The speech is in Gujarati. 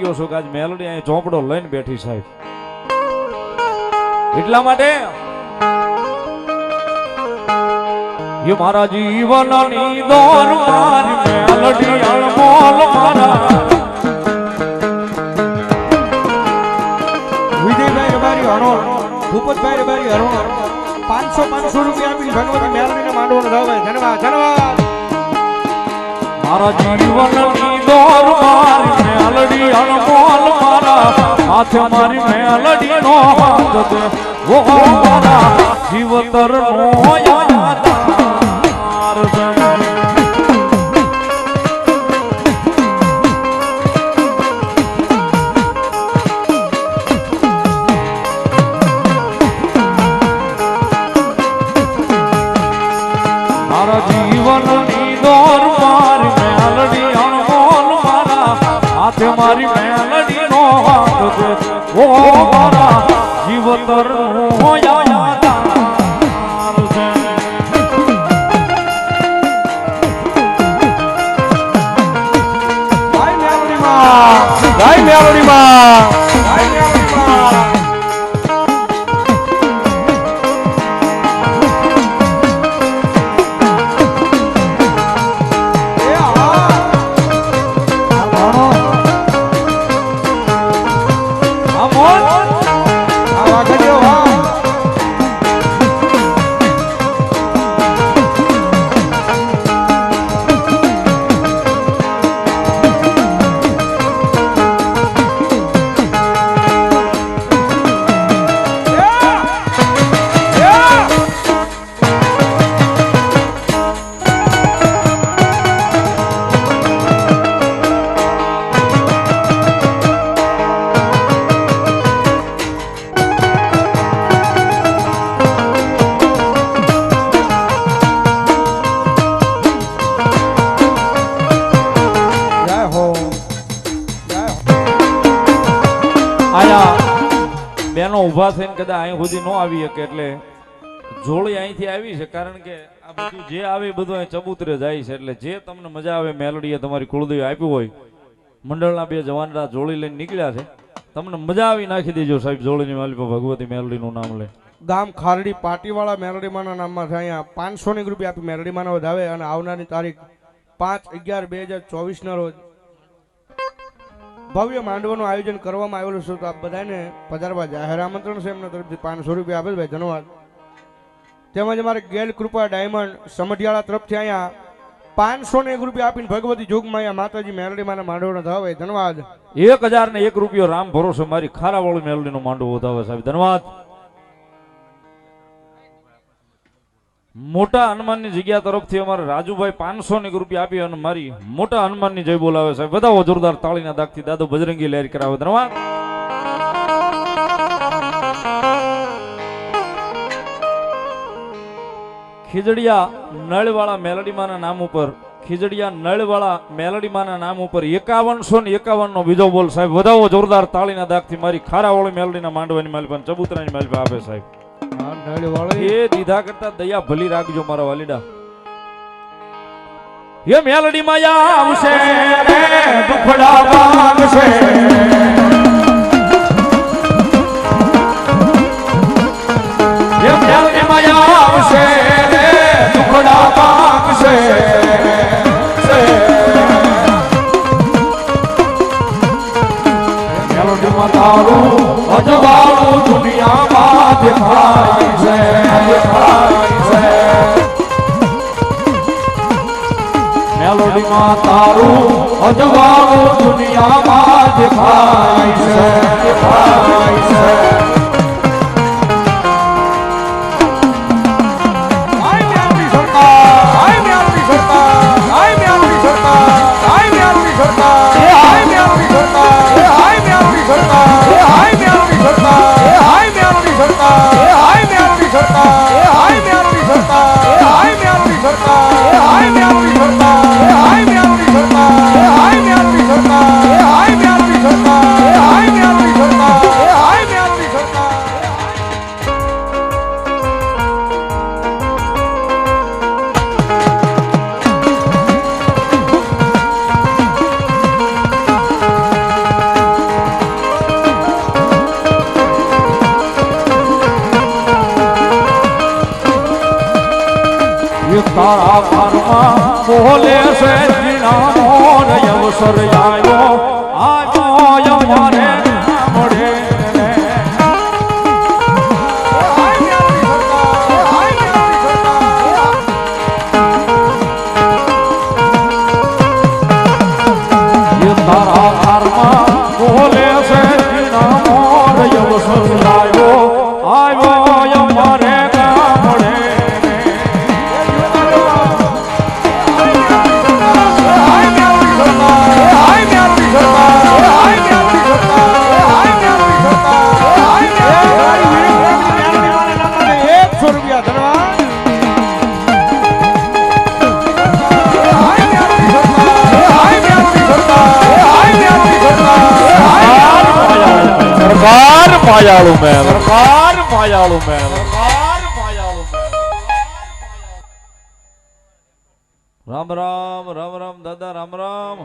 ગયો છું કે આજ મેલડી અહીં ચોપડો લઈને બેઠી સાહેબ. એટલા માટે એ મારા જીવનની દોર મારી મેલડી અણમોલ વિજયભાઈ રબારી હરોળ ભૂપતભાઈ રબારી હરોળ. પાંચસો પાંચસો રૂપિયા આપીને ભગવતી મેલડીને માંડવાનો ધન્યવાદ ધન્યવાદ ધન્યવાદ. મારા મારી મેલડી અણમોલ મારા. હાથ મારી મેલડી નો હાથ ઓ મારા. જીવતર નો હાથે મારી મેલડી નો હાથ છે. ઓ મારા જીવતર નો મેલડીમાં. બેનો ઊભા થઈને કદાચ અહીં સુધી ન આવી શકે એટલે જોડી અહીંથી આવી છે, કારણ કે આ બધું જે આવે બધું અહીં ચબૂતરે જાય છે, એટલે જે તમને મજા આવે મેલડીએ તમારી કુળદેવી આપ્યું હોય, મંડળના બે જવાનરા જોડી લઈને નીકળ્યા છે, તમને મજા આવી નાખી દેજો સાહેબ જોડીની માલિકો, ભગવતી મેલડીનું નામ લે. ગામ ખારડી પાટીવાળા મેલડીમાના નામમાં છે, અહીંયા પાંચસો ની રૂપિયા આપી મેલડીમાના વધાવે, અને આવનારની તારીખ પાંચ અગિયાર બે હજાર ચોવીસના રોજ ભવ્ય માંડવાનું આયોજન કરવામાં આવેલું છે તો આપ બધાને પધારવા જાહેર આમંત્રણ છે. એમના તરફથી પાંચસો રૂપિયા આપે ભાઈ, ધન્યવાદ. તેમજ અમારે ગેલ કૃપા ડાયમંડ સમઢિયાળા તરફથી અહીંયા પાંચસો ને એક રૂપિયા આપીને ભગવતી જોગમાં અહીંયા માતાજી મેલડીમાના માંડવાનો ધવાવે ધન્યવાદ. એક હજાર ને એક રૂપિયો રામ ભરોસો મારી ખારાવાળું મેલડીનું માંડવો વધાવે સાહેબ, ધન્યવાદ. મોટા હનુમાનની જગ્યા તરફથી અમારે રાજુભાઈ પાંચસો ની રૂપિયા આપી અને મારી મોટા હનુમાનની જય બોલાવે સાહેબ. બધા જોરદાર તાળીના દાગથી દાદો બજરંગી લહેર કરાવે. ધન્યવાદ. ખીજડીયા નળવાળા મેલડીમાના નામ ઉપર, ખીજડીયા નળવાળા મેલડીમાના નામ ઉપર એકાવનસો ને એકાવન નો બીજો બોલ સાહેબ. વધાવો જોરદાર તાળીના દાગથી મારી ખારાવાળી મેલડીના માંડવાની માલપાન ચબૂતરાની માલપા આપે સાહેબ. નળવાળી. એ દીધા કરતા દયા ભલી રાખજો મારા વાલીડા એ મેલડી માં આવશે મેલોડીમાં તારું અજવાળું દુનિયામાં દેખાય છે દેખાય છે. તારા ઘરમાં બોલે છે જીણા મોર અવસર આવ્યો આવ્યો અમારે મળે તારા ઘરમાં બોલે છે જીણા મોર અવસર માયાળુ મેલ સરકાર માયાળુ મેલ સરકાર માયાળુ રામ રામ રામ રામ દાદા રામ રામ